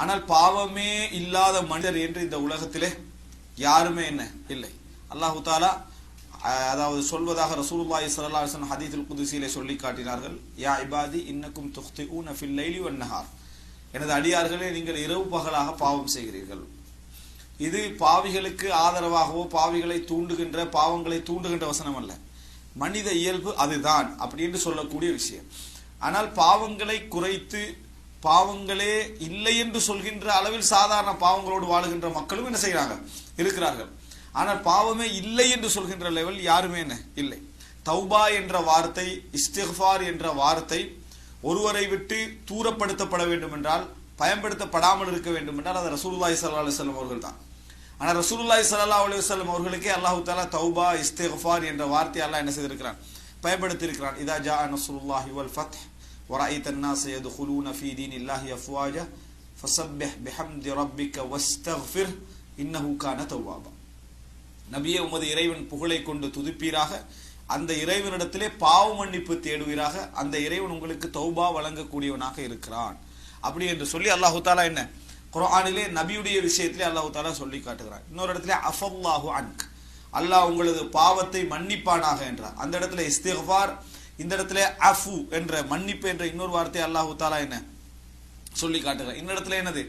ஆனால் பாவமே இல்லாத மனிதர் என்று இந்த உலகத்திலே யாருமே என்ன? இல்லை. அல்லாஹு தாலா அதாவது சொல்வதாக ரசூலுல்லாஹி ஸல்லல்லாஹு அலைஹி வஸல்லம் ஹதீஸுல் குதுசியிலே சொல்லி காட்டினார்கள் யா இபாதி இன்னக்கும் துக்திஊன ஃபில் லைலி வன் நஹார். எனது அடியார்களே நீங்கள் இரவு பகலாக பாவம் செய்கிறீர்கள். இது பாவிகளுக்கு ஆதரவாகவோ பாவிகளை தூண்டுகின்ற பாவங்களை தூண்டுகின்ற வசனம் அல்ல. மனித இயல்பு அதுதான் அப்படின்னு சொல்லக்கூடிய விஷயம். ஆனால் பாவங்களை குறைத்து பாவங்களே இல்லை என்று சொல்கின்ற அளவில் சாதாரண பாவங்களோடு வாழுகின்ற மக்களும் என்ன செய்கிறாங்க? இருக்கிறார்கள். ஆனால் பாவமே இல்லை என்று சொல்கின்ற லெவல் யாருமே என்ன? இல்லை. தௌபா என்ற வார்த்தை இஸ்திஃபார் என்ற வார்த்தை ஒருவரை விட்டு தூரப்படுத்தப்பட வேண்டும் என்றால் பயன்படுத்தப்படாமல் இருக்க வேண்டும் என்றால் அது ரசூலுல்லாஹி சல்லா அலுவலம் அவர்கள் தான். ஆனால் ரசூலுல்லாஹி சல்லா அலுவலம் அவர்களுக்கே அல்லாஹ் தாலா தௌபா இஸ்திஃபார் என்ற வார்த்தையெல்லாம் என்ன செய்திருக்கிறான்? பயன்படுத்தி இருக்கிறான் இதா ஜா நஸ்ருல்லாஹி வல் ஃபத் ورأيت الناس يدخلون في دين الله أفواجا فسبح بحمد ربك واستغفر إنه كان توابا நபியே உமது இறைவன் புகழை கொண்டு துதிப்பீராக அந்த இறைவனிடத்திலே பாவ மன்னிப்பு தேடுவீராக அந்த இறைவன் உங்களுக்கு தௌபா வழங்கக்கூடியவனாக இருக்கிறான் அப்படி என்று சொல்லி அல்லாஹு தாலா என்ன குர்ஆனிலே நபியுடைய விஷயத்திலே அல்லாஹு தாலா சொல்லி காட்டுகிறான் இன்னொரு இடத்துல அஃபல்லாஹு அன்க் அல்லாஹ் உங்களது பாவத்தை மன்னிப்பானாக என்றார் அந்த இடத்துல இஸ்திஃபார் இந்த இடத்துல அஃபு என்ற மன்னிப்பு என்ற இன்னொரு வார்த்தை அல்லாஹு தாலா என்ன? சொல்லி காட்டுகிறார். இந்த இடத்துல என்னது?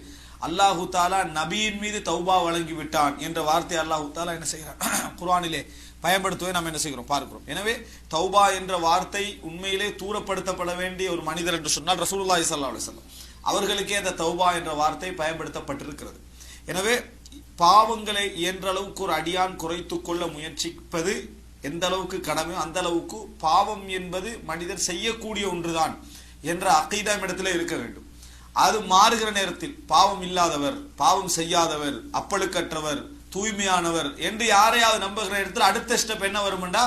அல்லாஹு தாலா நபியின் மீது தௌபா வழங்கி விட்டான் என்ற வார்த்தை அல்லாஹு தாலா என்ன செய்கிறான்? குர்ஆனிலே பயன்படுத்தவே நாம் என்ன செய்கிறோம்? பார்க்கிறோம். எனவே தௌபா என்ற வார்த்தை உண்மையிலே தூரப்படுத்தப்பட வேண்டிய ஒரு மனிதர் என்று சொன்னால் ரசூலுல்லாஹி ஸல்லல்லாஹு அலுவலம் அவர்களுக்கே அந்த தௌபா என்ற வார்த்தை பயன்படுத்தப்பட்டிருக்கிறது. எனவே பாவங்களை இயன்ற அளவுக்கு ஒரு அடியான் குறைத்து கொள்ள முயற்சிப்பது எந்த அளவுக்கு கடமையோ அந்த அளவுக்கு பாவம் என்பது மனிதர் செய்யக்கூடிய ஒன்றுதான் என்ற அக்கீதா இடத்துல இருக்க வேண்டும். அது மாறுகிற நேரத்தில் பாவம் இல்லாதவர் பாவம் செய்யாதவர் அப்பழுக்கற்றவர் தூய்மையானவர் என்று யாரையாவது நம்புகிற இடத்துல அடுத்த ஸ்டெப் என்ன வரும்டா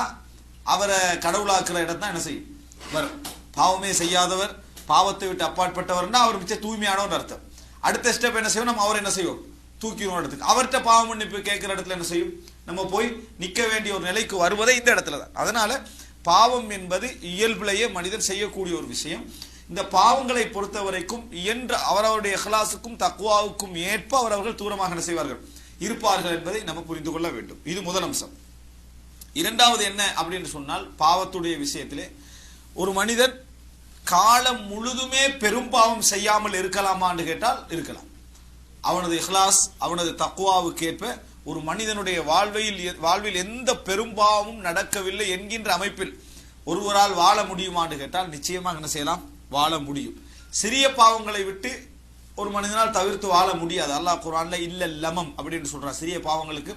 அவரை கடவுளாக்குற இடம் தான் என்ன செய்யும்? வரும். பாவமே செய்யாதவர் பாவத்தை விட்டு அப்பாற்பட்டவர்னா அவர் மிச்ச தூய்மையானவர் அர்த்தம். அடுத்த ஸ்டெப் என்ன செய்வோம்? நம்ம அவர் என்ன செய்வோம்? தூக்கிடுவோம் இடத்துக்கு. அவர்கிட்ட பாவ மன்னிப்பு கேட்குற இடத்துல என்ன செய்யும்? நம்ம போய் நிற்க வேண்டிய ஒரு நிலைக்கு வருவதே இந்த இடத்துல தான். அதனால் பாவம் என்பது இயல்பிலேயே மனிதன் செய்யக்கூடிய ஒரு விஷயம். இந்த பாவங்களை பொறுத்த வரைக்கும் இயன்ற அவரவருடைய ஹலாசுக்கும் தக்குவாவுக்கும் ஏற்ப அவரவர்கள் தூரமாக என்ன செய்வார்கள்? இருப்பார்கள் என்பதை நம்ம புரிந்து கொள்ள வேண்டும். இது முதல் அம்சம். இரண்டாவது என்ன அப்படின்னு சொன்னால் பாவத்துடைய விஷயத்திலே ஒரு மனிதன் காலம் முழுதுமே பெரும் பாவம் செய்யாமல் இருக்கலாமான்னு கேட்டால் இருக்கலாம். அவனது இஹ்லாஸ் அவனது தக்குவாவுக்கு ஏற்ப ஒரு மனிதனுடைய வாழ்வையில் வாழ்வில் எந்த பெரும்பாவும் நடக்கவில்லை என்கின்ற அமைப்பில் ஒருவரால் வாழ முடியுமான்னு கேட்டால் நிச்சயமாக என்ன செய்யலாம்? வாழ முடியும். சிறிய பாவங்களை விட்டு ஒரு மனிதனால் தவிர்த்து வாழ முடியாது. அல்லாஹ் குரான்ல இல்ல லமம் அப்படின்னு சொல்றான். சிறிய பாவங்களுக்கு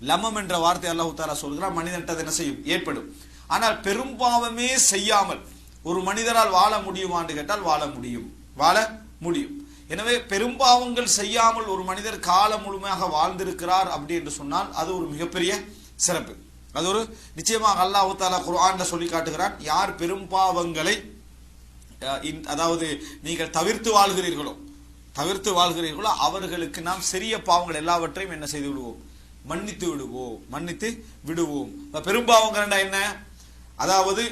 லமம் என்ற வார்த்தை அல்லாஹ் தாலா சொல்கிறான். மனிதன்ட்டு அது என்ன செய்யும்? ஏற்படும். ஆனால் பெரும் பாவமே செய்யாமல் ஒரு மனிதரால் வாழ முடியுமான்னு கேட்டால் வாழ முடியும். வாழ முடியும். எனவே பெரும்பாவங்கள் செய்யாமல் ஒரு மனிதர் காலம் முழுமையாக வாழ்ந்திருக்கிறார் அப்படி என்று சொன்னால் அது ஒரு மிகப்பெரிய சிறப்பு. அது ஒரு நிச்சயமாக அல்லாஹு தாலா குர்ஆன்ல சொல்லி காட்டுகிறான் யார் பெரும்பாவங்களை அஹ், இன்- அதாவது நீங்கள் தவிர்த்து வாழ்கிறீர்களோ தவிர்த்து வாழ்கிறீர்களோ அவர்களுக்கு நாம் சிறிய பாவங்கள் எல்லாவற்றையும் என்ன செய்து விடுவோம்? மன்னித்து விடுவோம் மன்னித்து விடுவோம். பெரும்பாவங்கள் பெரும்பாவங்கள்னா என்ன? அதாவது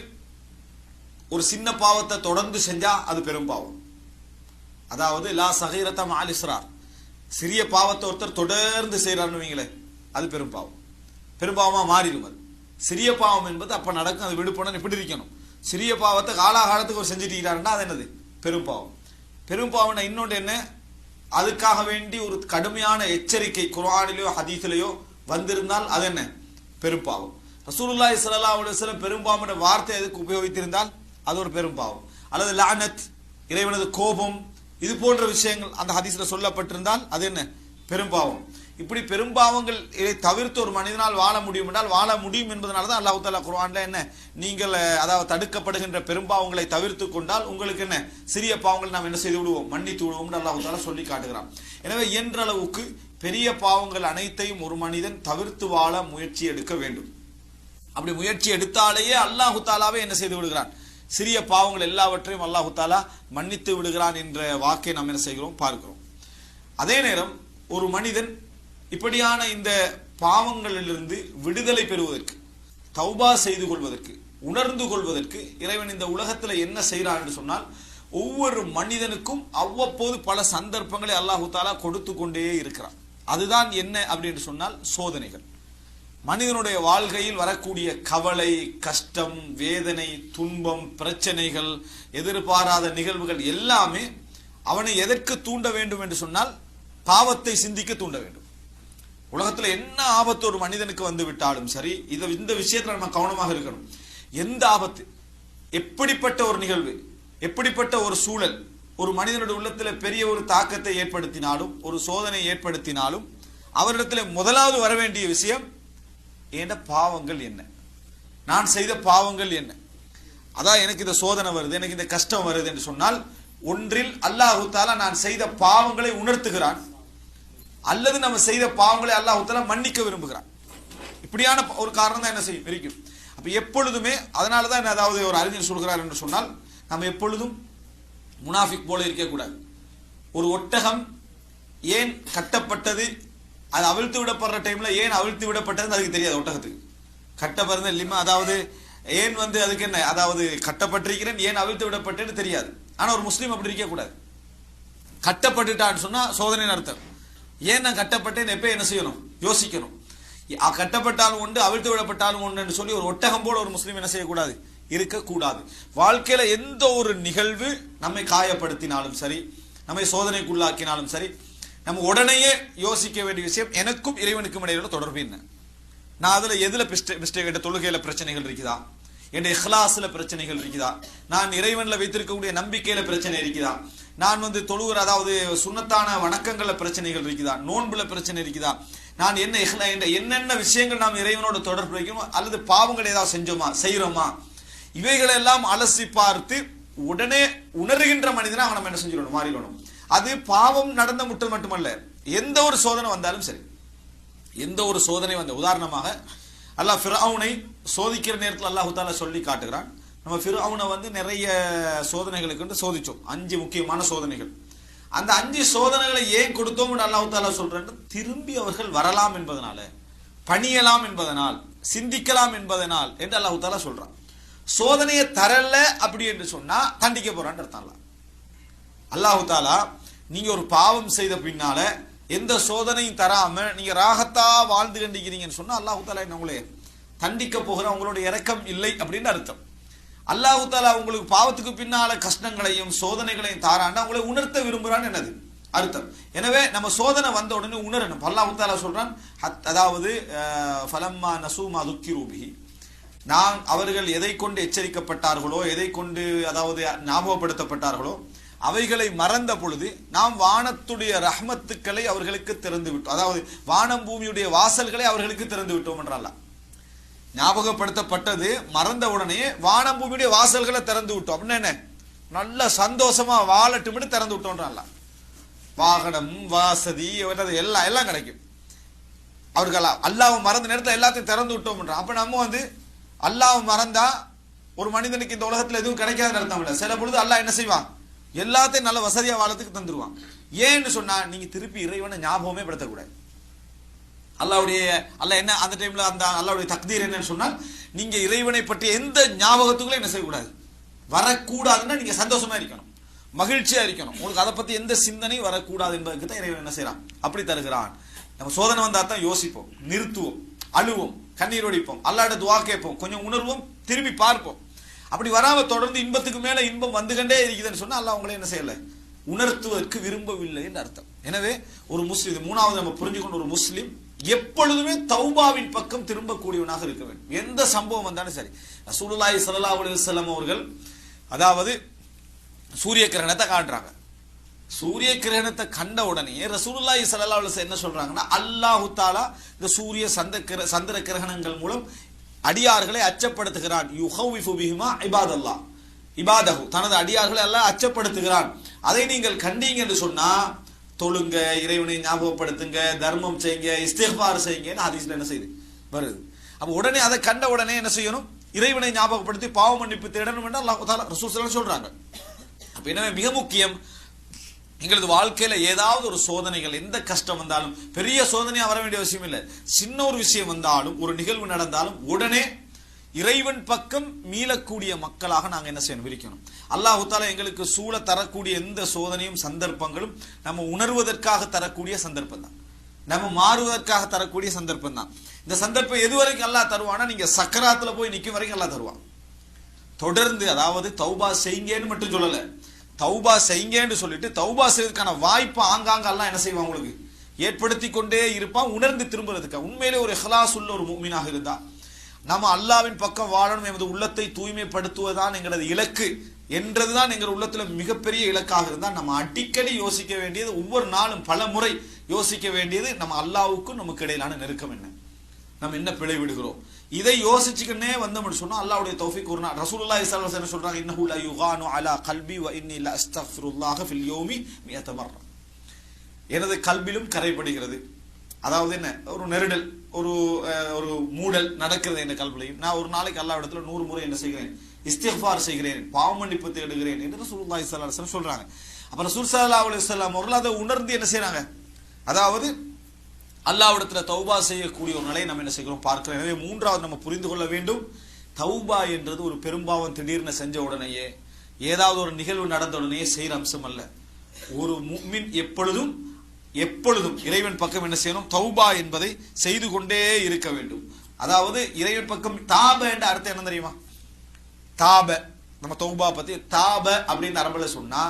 ஒரு சின்ன பாவத்தை தொடர்ந்து செஞ்சா அது பெரும்பாவம். அதாவது லா சகீரத்தம் ஆலிஸ்ரார் சிறிய பாவத்தை ஒருத்தர் தொடர்ந்து செய்யறான்னு வைங்களேன் அது பெரும்பாவம் பெரும்பாவமாக மாறிடும் அது. சிறிய பாவம் என்பது அப்போ நடக்கும் அது விடுப்பணும் இப்படி இருக்கணும்? சிறிய பாவத்தை காலாகாலத்துக்கு ஒரு செஞ்சுட்டு இருக்கிறாருன்னா அது என்னது? பெரும்பாவம் பெரும்பாவம்னா இன்னொன்று என்ன? அதுக்காக வேண்டி ஒரு கடுமையான எச்சரிக்கை குரானிலையோ ஹதீஸிலேயோ வந்திருந்தால் அது என்ன? பெரும்பாவம் ரசூலுல்லாஹி ஸல்லல்லாஹு அலைஹி வஸல்லம் பெரும்பாவம் வார்த்தை எதுக்கு உபயோகித்திருந்தால் அது ஒரு பெரும்பாவம் அல்லது லானத் இறைவனது கோபம் இது போன்ற விஷயங்கள் அந்த ஹதீஸில் சொல்லப்பட்டிருந்தால் அது என்ன? பெரும்பாவம். இப்படி பெரும்பாவங்கள் இதை தவிர்த்து ஒரு மனிதனால் வாழ முடியும் என்றால் வாழ முடியும் என்பதனால தான் அல்லாஹு தாலா குர்வான்ல என்ன? நீங்கள் அதாவது தடுக்கப்படுகின்ற பெரும்பாவங்களை தவிர்த்து கொண்டால் உங்களுக்கு என்ன? சிறிய பாவங்கள் நாம் என்ன செய்து விடுவோம்? மன்னித்து விடுவோம்னு அல்லாஹு தாலா சொல்லி காட்டுகிறான். எனவே இயன்ற அளவுக்கு பெரிய பாவங்கள் அனைத்தையும் ஒரு மனிதன் தவிர்த்து வாழ முயற்சி எடுக்க வேண்டும். அப்படி முயற்சி எடுத்தாலேயே அல்லாஹு தாலாவே என்ன செய்து விடுகிறான்? சிறிய பாவங்கள் எல்லாவற்றையும் அல்லாஹு தாலா மன்னித்து விடுகிறான் என்ற வாக்கை நாம் என்ன செய்கிறோம்? பார்க்கிறோம். அதே நேரம் ஒரு மனிதன் இப்படியான இந்த பாவங்களிலிருந்து விடுதலை பெறுவதற்கு தௌபா செய்து கொள்வதற்கு உணர்ந்து கொள்வதற்கு இறைவன் இந்த உலகத்தில் என்ன செய்கிறான் என்று சொன்னால் ஒவ்வொரு மனிதனுக்கும் அவ்வப்போது பல சந்தர்ப்பங்களை அல்லாஹு தாலா கொடுத்து கொண்டே இருக்கிறான். அதுதான் என்ன அப்படின்னு சொன்னால் சோதனைகள். மனிதனுடைய வாழ்க்கையில் வரக்கூடிய கவலை கஷ்டம் வேதனை துன்பம் பிரச்சனைகள் எதிர்பாராத நிகழ்வுகள் எல்லாமே அவனை எதற்கு தூண்ட வேண்டும் என்று சொன்னால் பாவத்தை சிந்திக்க தூண்ட வேண்டும். உலகத்தில் என்ன ஆபத்து ஒரு மனிதனுக்கு வந்து விட்டாலும் சரி இதை இந்த விஷயத்தில் நம்ம கவனமாக இருக்கணும். எந்த ஆபத்து? எப்படிப்பட்ட ஒரு நிகழ்வு? எப்படிப்பட்ட ஒரு சூழல்? ஒரு மனிதனுடைய உள்ளத்தில் பெரிய ஒரு தாக்கத்தை ஏற்படுத்தினாலும் ஒரு சோதனை ஏற்படுத்தினாலும் அவரிடத்தில் முதலாவது வர வேண்டிய விஷயம் என்ற பாவங்கள் என்ன? நான் செய்த பாவங்கள் என்ன? அதான் எனக்கு இந்த சோதனை வருது எனக்கு இந்த கஷ்டம் வருது என்று சொன்னால் ஒன்றில் அல்லாஹு தாலா நான் செய்த பாவங்களை உணர்த்துகிறான். அல்லது நம்ம செய்த பாவங்களை அல்லாஹு தாலா மன்னிக்க விரும்புகிறான். இப்படியான ஒரு காரணம் தான் என்ன செய்யும்? இருக்கும் அப்போ எப்பொழுதுமே அதனால தான் என்ன அதாவது ஒரு அறிஞர் சொல்கிறார் என்று சொன்னால் நம்ம எப்பொழுதும் முனாஃபிக் போல இருக்கக்கூடாது ஒரு ஒட்டகம் ஏன் கட்டப்பட்டது அது அவிழ்த்து விடப்படுற டைம்ல ஏன் அவிழ்த்து விடப்பட்டது அதுக்கு தெரியாது ஒட்டகத்துக்கு. கட்டப்படுறது இல்லைமா அதாவது ஏன் வந்து அதுக்கு என்ன அதாவது கட்டப்பட்டிருக்கிறேன் ஏன் அவிழ்த்து விடப்பட்டேன்னு தெரியாது. ஆனா ஒரு முஸ்லீம் அப்படி இருக்கக்கூடாது. கட்டப்பட்டுட்டான்னு சொன்னா சோதனை அர்த்தம் ஏன் நான் கட்டப்பட்டேன் எப்ப என்ன செய்யணும்? யோசிக்கணும். கட்டப்பட்டாலும் உண்டு அவிழ்த்து விடப்பட்டாலும் உண்டுன்னு சொல்லி ஒரு ஒட்டகம் போல ஒரு முஸ்லீம் என்ன செய்யக்கூடாது? இருக்கக்கூடாது. வாழ்க்கையில எந்த ஒரு நிகழ்வு நம்மை காயப்படுத்தினாலும் சரி நம்மை சோதனைக்குள்ளாக்கினாலும் சரி நம்ம உடனேயே யோசிக்க வேண்டிய விஷயம் எனக்கும் இறைவனுக்கும் இடையில தொடர்பு என்ன? நான் அதுல எதுல மிஸ்டேக் என்ற தொழுகையில பிரச்சனைகள் இருக்குதா? என் இஹ்லாஸ்ல பிரச்சனைகள் இருக்குதா? நான் இறைவன்ல வைத்திருக்கக்கூடிய நம்பிக்கையில பிரச்சனை இருக்குதா? நான் வந்து தொழுகிற அதாவது சுண்ணத்தான வணக்கங்கள்ல பிரச்சனைகள் இருக்குதா? நோன்புல பிரச்சனை இருக்குதா? நான் என்ன என்னென்ன விஷயங்கள் நாம் இறைவனோட தொடர்பு வைக்கணும் அல்லது பாவங்கள் ஏதாவது செஞ்சோமா செய்யறோமா இவைகளை எல்லாம் அலசி பார்த்து உடனே உணர்கின்ற மனிதனை அவன் நம்ம என்ன செஞ்சிடணும்? மாறிடணும். அது பாவம் நடந்த முட்டல் மட்டுமல்ல. எந்த ஒரு சோதனை வந்தாலும் சரி. எந்த ஒரு சோதனை வந்த உதாரணமாக அல்லாஹ் ஃபிரௌனை சோதிக்கிற நேரத்தில் அல்லாஹு தாலா சொல்லி காட்டுகிறான். நம்ம ஃபிரௌனை வந்து நிறைய சோதனைகளுக்கு சோதிச்சோம். அஞ்சு முக்கியமான சோதனைகள். அந்த அஞ்சு சோதனைகளை ஏன் கொடுத்தோம்னு அல்லாஹு தாலா சொல்றேன்? திரும்பி அவர்கள் வரலாம் என்பதனால பணியலாம் என்பதனால் சிந்திக்கலாம் என்பதனால் என்று அல்லாஹு தாலா சொல்றான். சோதனையை தரல அப்படி என்று சொன்னா தண்டிக்க போறான்னு அர்த்தம் அல்லாஹு. தாலா நீங்க ஒரு பாவம் செய்த பின்னால எந்த சோதனையும் தராம நீங்க ராகத்தா வாழ்ந்து கண்டிக்கிறீங்கன்னு சொன்னா அல்லாஹு தாலா என்ன உங்களே தண்டிக்க போகிற உங்களுடைய இறக்கம் இல்லை அப்படின்னு அர்த்தம். அல்லாஹு தாலா உங்களுக்கு பாவத்துக்கு பின்னால கஷ்டங்களையும் சோதனைகளையும் தாராண்டா உங்களை உணர்த்த விரும்புறான்னு என்னது? அர்த்தம். எனவே நம்ம சோதனை வந்த உடனே உணரணும். அல்லாஹு தாலா சொல்றான் அதாவது ஃபலம்மா நசூமா துக்கி ரூபிஹி நான் அவர்கள் எதை கொண்டு எச்சரிக்கப்பட்டார்களோ எதை கொண்டு அதாவது ஞாபகப்படுத்தப்பட்டார்களோ அவைகளை மறந்த பொழுது நாம் வானத்துடைய ரஹ்மத்துக்களை அவர்களுக்கு திறந்து விட்டோம் அதாவது வானம் பூமியுடைய வாசல்களை அவர்களுக்கு திறந்து விட்டோம் என்றால் ஞாபகப்படுத்தப்பட்டது மறந்த உடனே வானம் பூமியுடைய வாசல்களை திறந்து விட்டோம் அப்படின்னா என்ன? நல்ல சந்தோஷமா வாழட்டும்னு திறந்து விட்டோம்ன்றான்ல வாகனம் வாசதி எல்லாம் எல்லாம் கிடைக்கும். அவர்கள் அல்லாஹ் மறந்த நேரத்தில் எல்லாத்தையும் திறந்து விட்டோம்ன்றான் அப்ப நம்ம வந்து அல்லாஹ் மறந்தா ஒரு மனிதனுக்கு இந்த உலகத்துல எதுவும் கிடைக்காதுன்னு அர்த்தம் இல்லை. சில பொழுது அல்லாஹ் என்ன செய்வான்? எல்லாத்தையும் நல்ல வசதியா வாழத்துக்கு தந்துருவான். ஏன்னு சொன்னா நீங்க திருப்பி இறைவனை ஞாபகமே படுத்தக்கூடாது. அல்லாவுடைய அல்ல என்ன அந்த டைம்ல அந்த அல்லாவுடைய தக்தீர் என்னன்னு சொன்னால் நீங்க இறைவனை பற்றி எந்த ஞாபகத்துக்குள்ள என்ன செய்யக்கூடாது? வரக்கூடாதுன்னா நீங்க சந்தோஷமா இருக்கணும். மகிழ்ச்சியா இருக்கணும். உங்களுக்கு அதை பத்தி எந்த சிந்தனையும் வரக்கூடாது என்பதற்கு தான் இறைவன் என்ன செய்யறான் அப்படி தருகிறான். நம்ம சோதனை வந்தா தான் யோசிப்போம். நிறுத்துவோம். அழுவோம். கண்ணீர் ஒடிப்போம் அல்லாட துவா கேட்போம். கொஞ்சம் உணர்வோம். திரும்பி பார்ப்போம். அப்படி வராம தொடர்ந்து இன்பத்துக்கு மேல இன்பம் வந்துகண்டே இருக்குதுன்னு சொன்னா அல்ல அவங்களே என்ன செய்யல? உணர்த்துவதற்கு விரும்பவில்லை என்று அர்த்தம். எனவே ஒரு முஸ்லீம் மூணாவது நம்ம புரிஞ்சுக்கொண்ட ஒரு முஸ்லீம் எப்பொழுதுமே தௌபாவின் பக்கம் திரும்பக்கூடியவனாக இருக்க வேண்டும். எந்த சம்பவம் வந்தாலும் சரி. ரசூலுல்லாஹி ஸல்லல்லாஹு அலுவலம் அவர்கள் அதாவது சூரிய கிரகணத்தை காட்டுறாங்க சூரிய கிரகணத்தை கண்ட உடனே ரசூலுல்லாஹி ஸல்லல்லாஹு அலைஹி என்ன சொல்றாங்கன்னா அல்லாஹு தாலா இந்த சூரிய சந்த கிர- சந்திர கிரகணங்கள் மூலம் அடியார்களை அச்சப்படுத்துகிறான். யுஹவிஃபு பிஹிமா இபாதல்லா இபாதஹு. தனது அடியார்களை எல்லாம் அச்சப்படுத்துகிறான். அதை நீங்கள் கண்டீங்க என்று சொன்னா தொழுங்க இறைவனை ஞாபகப்படுத்துங்க தர்மம் செய்யுங்க இஸ்திஃபார் செய்யுங்கன்னு ஹதீஸ்ல என்ன செய்யுது? வருது. அப்போ உடனே அதை கண்ட உடனே என்ன செய்யணும்? இறைவனை ஞாபகப்படுத்தி பாவ மன்னிப்பு தேடணும் என்று அல்லாஹ் ரசூல் சொல்றாங்க. அப்ப எனவே மிக முக்கியம். எங்களது வாழ்க்கையில ஏதாவது ஒரு சோதனைகள் எந்த கஷ்டம் வந்தாலும் பெரிய சோதனையா வர வேண்டிய அவசியம் இல்லை. சின்ன ஒரு விஷயம் வந்தாலும் ஒரு நிகழ்வு நடந்தாலும் உடனே இறைவன் பக்கம் மீளக்கூடிய மக்களாக நாங்கள் என்ன செய்யணும்? விரிக்கணும். அல்லாஹு தாலா எங்களுக்கு சூழ தரக்கூடிய எந்த சோதனையும் சந்தர்ப்பங்களும் நம்ம உணர்வதற்காக தரக்கூடிய சந்தர்ப்பம் தான். நம்ம மாறுவதற்காக தரக்கூடிய சந்தர்ப்பம் தான். இந்த சந்தர்ப்பம் எது வரைக்கும் அல்லாஹ் தருவானா நீங்க சக்கராத்துல போய் நிற்கும் வரைக்கும் எல்லாம் தருவான். தொடர்ந்து அதாவது தௌபா செய்யுங்கன்னு மட்டும் சொல்லலை. தௌபா செய்யுங்கன்னு சொல்லிட்டு தௌபா செய்யறதுக்கான வாய்ப்பு ஆங்காங்கெல்லாம் என்ன செய்வான் உங்களுக்கு? ஏற்படுத்தி கொண்டே இருப்பான் உணர்ந்து திரும்புறதுக்கு? உண்மையிலே ஒரு ஹலாஸ் உள்ள ஒரு முக்மீனாக இருந்தா நம்ம அல்லாவின் பக்கம் வாழணும் எமது உள்ளத்தை தூய்மைப்படுத்துவதுதான் எங்களது இலக்கு என்றதுதான் எங்கள் உள்ளத்துல மிகப்பெரிய இலக்காக இருந்தால் நம்ம அடிக்கடி யோசிக்க வேண்டியது ஒவ்வொரு நாளும் பல முறை யோசிக்க வேண்டியது நம்ம அல்லாவுக்கும் நமக்கு இடையிலான நெருக்கம் என்ன? நம்ம என்ன பிழை விடுகிறோம் இதை யோசிச்சுக்கிட்டே வந்தோம்னு சொன்னா அல்லாவுடைய தௌஃபிக் ஒரு நாள் ரசூலுல்லா இஸ்லாம் என்ன சொல்றாங்க இன்னஹு லா யுகானு அலா கல்பி வ இன்னி லா அஸ்தக்ஃபிருல்லாஹ ஃபில் யௌமி மியத மர்ர. எனது கல்விலும் கரைப்படுகிறது அதாவது என்ன? ஒரு நெருடல் ஒரு ஒரு மூடல் நடக்கிறது என் கல்விலையும் நான் ஒரு நாளைக்கு அல்லா இடத்துல நூறு முறை என்ன செய்கிறேன்? இஸ்திஃபார் செய்கிறேன் பாவமன்னிப்பு தேடுகிறேன் என்று ரசூலுல்லா இஸ்லாம் சொல்றாங்க. அப்ப ரசூல் சல்லா அலைஹி அவர்கள் அதை உணர்ந்து என்ன செய்யறாங்க அதாவது அல்லாவிடத்தில் தௌபா செய்யக்கூடிய ஒரு நிலையை நம்ம என்ன செய்கிறோம் பார்க்கிறோம். எனவே மூன்றாவது நம்ம புரிந்து கொள்ள வேண்டும். தௌபா என்றது ஒரு பெரும்பாவம் திடீர்னு செஞ்ச உடனேயே ஏதாவது ஒரு நிகழ்வு நடந்த உடனேயே செய்கிற அம்சம் அல்ல. ஒரு முஃமின் எப்பொழுதும் எப்பொழுதும் இறைவன் பக்கம் என்ன செய்யணும்? தௌபா என்பதை செய்து கொண்டே இருக்க வேண்டும். அதாவது இறைவன் பக்கம் தாப என்ற அர்த்தம் என்ன தெரியுமா? தாப. நம்ம தௌபா பத்தி தாப அப்படின்னு அரபுல சொன்னா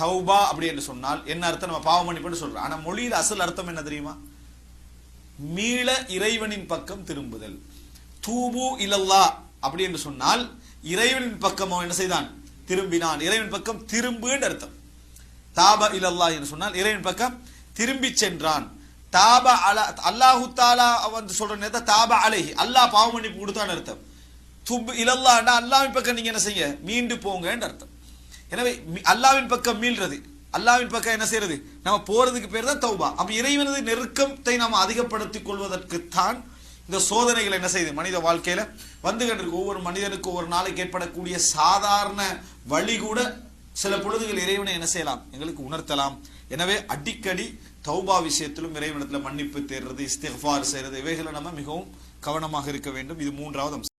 தௌபா அப்படி என்று சொன்னால் என்ன அர்த்தம்? நம்ம பாவம் மன்னிப்புன்னு சொல்றோம். ஆனா மொழியில் அசல் அர்த்தம் என்ன தெரியுமா? மீள இறைவனின் பக்கம் திரும்புதல். தூபு இலல்லா அப்படி என்று சொன்னால் இறைவனின் பக்கம் அவன் என்ன செய்தான்? திரும்பினான். இறைவன் பக்கம் திரும்புன்னு அர்த்தம். தாப இலல்லா என்று சொன்னால் இறைவன் பக்கம் திரும்பி சென்றான். தாப அல அல்லாஹு தாலா வந்து சொல்ற நேரத்தை தாப அலைஹி அல்லாஹ் பாவ மன்னிப்பு கொடுத்தான்னு அர்த்தம். துப் இலல்லாண்டா அல்லாவின் பக்கம் நீங்க என்ன செய்ய மீண்டு போங்கன்னு அர்த்தம். எனவே அல்லாவின் பக்கம் மீள்றது. அல்லாவின் பக்கம் என்ன செய்யறது? நம்ம போறதுக்கு பேர் தான் தௌபா. அப்ப இறைவனது நெருக்கத்தை நாம் அதிகப்படுத்திக் கொள்வதற்குத்தான் இந்த சோதனைகள் என்ன செய்யுது? மனித வாழ்க்கையில வந்து கண்டிருக்கு. ஒவ்வொரு மனிதனுக்கு ஒவ்வொரு நாளைக்கு ஏற்படக்கூடிய சாதாரண வழி கூட சில பொழுதுகள் இறைவனை என்ன செய்யலாம்? எங்களுக்கு உணர்த்தலாம். எனவே அடிக்கடி தௌபா விஷயத்திலும் இறைவனத்துல மன்னிப்பு தேடுறது இஸ்திஃபார் செய்யறது இவைகளை நம்ம மிகவும் கவனமாக இருக்க வேண்டும். இது மூன்றாவது அம்சம்.